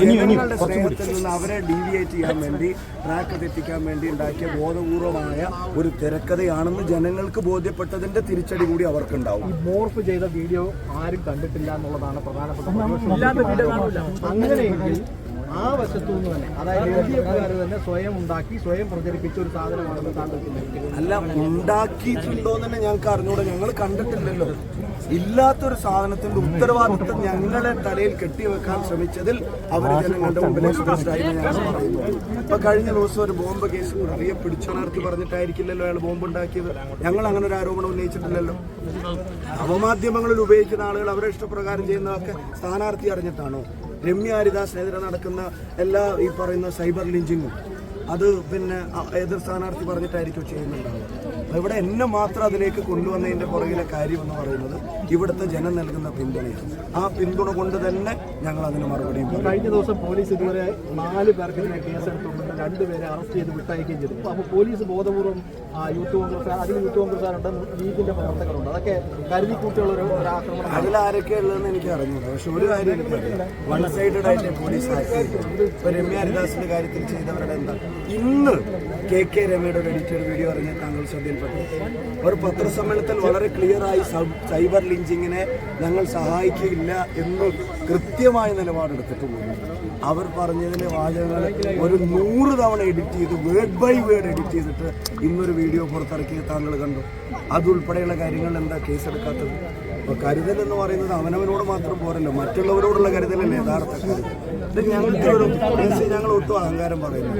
ജനങ്ങളുടെ സ്നേഹത്തിൽ നിന്ന് അവരെ ഡീവിയേറ്റ് ചെയ്യാൻ വേണ്ടി ട്രാക്ക് തെറ്റിക്കാൻ വേണ്ടി ഉണ്ടാക്കിയ ബോധപൂർവമായ ഒരു തിരക്കഥയാണെന്ന് ജനങ്ങൾക്ക് ബോധ്യപ്പെട്ടതിന്റെ തിരിച്ചടി കൂടി അവർക്കുണ്ടാവും. ഈ മോർഫ് ചെയ്ത വീഡിയോ ആരും കണ്ടിട്ടില്ല എന്നുള്ളതാണ് പ്രധാനപ്പെട്ട അങ്ങനെയെങ്കിൽ ആ വശത്തു നിന്ന് തന്നെ അതായത് തന്നെ സ്വയം ഉണ്ടാക്കി സ്വയം പ്രചരിപ്പിച്ച ഒരു സാധനമാണെന്ന് താങ്കൾ അല്ല ഉണ്ടാക്കിയിട്ടുണ്ടോ എന്ന് തന്നെ ഞങ്ങൾക്ക് അറിഞ്ഞൂടെ. ഞങ്ങൾ കണ്ടിട്ടില്ലല്ലോ. ഇല്ലാത്തൊരു സാധനത്തിന്റെ ഉത്തരവാദിത്വം ഞങ്ങളെ തലയിൽ കെട്ടിവെക്കാൻ ശ്രമിച്ചതിൽ അവർ ജനങ്ങളുടെ മുമ്പിൽ ഞാൻ പറയുന്നു. ഇപ്പൊ കഴിഞ്ഞ ദിവസം ഒരു ബോംബ് കേസ് അറിയ. പിടിച്ചുണർത്തി പറഞ്ഞിട്ടായിരിക്കില്ലല്ലോ അയാൾ ബോംബ് ഉണ്ടാക്കിയത്. ഞങ്ങൾ അങ്ങനെ ഒരു ആരോപണം ഉന്നയിച്ചിട്ടില്ലല്ലോ. നവമാധ്യമങ്ങളിൽ ഉപയോഗിക്കുന്ന ആളുകൾ അവരെ ഇഷ്ടപ്രകാരം ചെയ്യുന്നതൊക്കെ സ്ഥാനാർത്ഥി അറിഞ്ഞിട്ടാണോ? രമ്യ ഹരിദാസിനെതിരെ നടക്കുന്ന എല്ലാ ഈ പറയുന്ന സൈബർ ലിഞ്ചിങ്ങും. അത് പിന്നെ ഏതൊരു എതിർ സ്ഥാനാർത്ഥി പറഞ്ഞിട്ടായിരിക്കും ചെയ്യുന്നുണ്ടാവുക. ഇവിടെ എന്നെ മാത്രം അതിലേക്ക് കൊണ്ടുവന്നതിന്റെ പുറകിലെ കാര്യം എന്ന് പറയുന്നത് ഇവിടുത്തെ ജനം നൽകുന്ന പിന്തുണയാണ്. ആ പിന്തുണ കൊണ്ട് തന്നെ ഞങ്ങൾ അതിന് മറുപടി കഴിഞ്ഞ ദിവസം പോലീസ് ഇതുവരെ നാല് പേർക്കെതിരെ കേസെടുത്തുകൊണ്ട് രണ്ടുപേരെ അറസ്റ്റ് ചെയ്ത് വിട്ടയക്കുകയും ചെയ്തു. അപ്പോൾ പോലീസ് ബോധപൂർവം ആ, യൂത്ത് കോൺഗ്രസ് അതിൽ യൂത്ത് കോൺഗ്രസ്സുകാരുണ്ട് ലീഗിന്റെ പ്രവർത്തകരുണ്ട്. അതൊക്കെ കരുതി കൂട്ടിയുള്ള ഒരു ആക്രമണം. അതിൽ ആരൊക്കെ ഉള്ളതെന്ന് എനിക്ക് അറിഞ്ഞു പക്ഷെ ഒരു കാര്യം വൺ സൈഡഡ് ആയിട്ട് പോലീസ് ആക്ട് ചെയ്തു. രമ്യ ഹരിദാസിന്റെ കാര്യത്തിൽ ചെയ്തവരുടെ എന്താ? ഇന്ന് കെ കെ രമയുടെ ഒരു എഡിറ്റഡ് വീഡിയോ അറിഞ്ഞ താങ്കൾ ശ്രദ്ധയിൽപ്പെട്ടു. ഒരു പത്രസമ്മേളനത്തിൽ വളരെ ക്ലിയറായി സൈബർ ലിഞ്ചിങ്ങിനെ ഞങ്ങൾ സഹായിക്കില്ല എന്ന് കൃത്യമായ നിലപാടെടുത്തിട്ട് പോകുന്നു അവർ പറഞ്ഞതിലെ വാചകങ്ങൾ ഒരു നൂറ് തവണ എഡിറ്റ് ചെയ്ത് വേർഡ് ബൈ വേർഡ് എഡിറ്റ് ചെയ്തിട്ട് ഇന്നൊരു വീഡിയോ പുറത്തിറക്കിയത് താങ്കൾ കണ്ടു. അതുൾപ്പെടെയുള്ള കാര്യങ്ങൾ എന്താ കേസെടുക്കാത്തത്? അപ്പോൾ കരുതൽ എന്ന് പറയുന്നത് അവനവനോട് മാത്രം പോരല്ലോ മറ്റുള്ളവരോടുള്ള കരുതലല്ലേ യഥാർത്ഥ ഞങ്ങൾക്ക് ഒരു ഞങ്ങൾ ഒട്ടും അഹങ്കാരം പറയുന്നു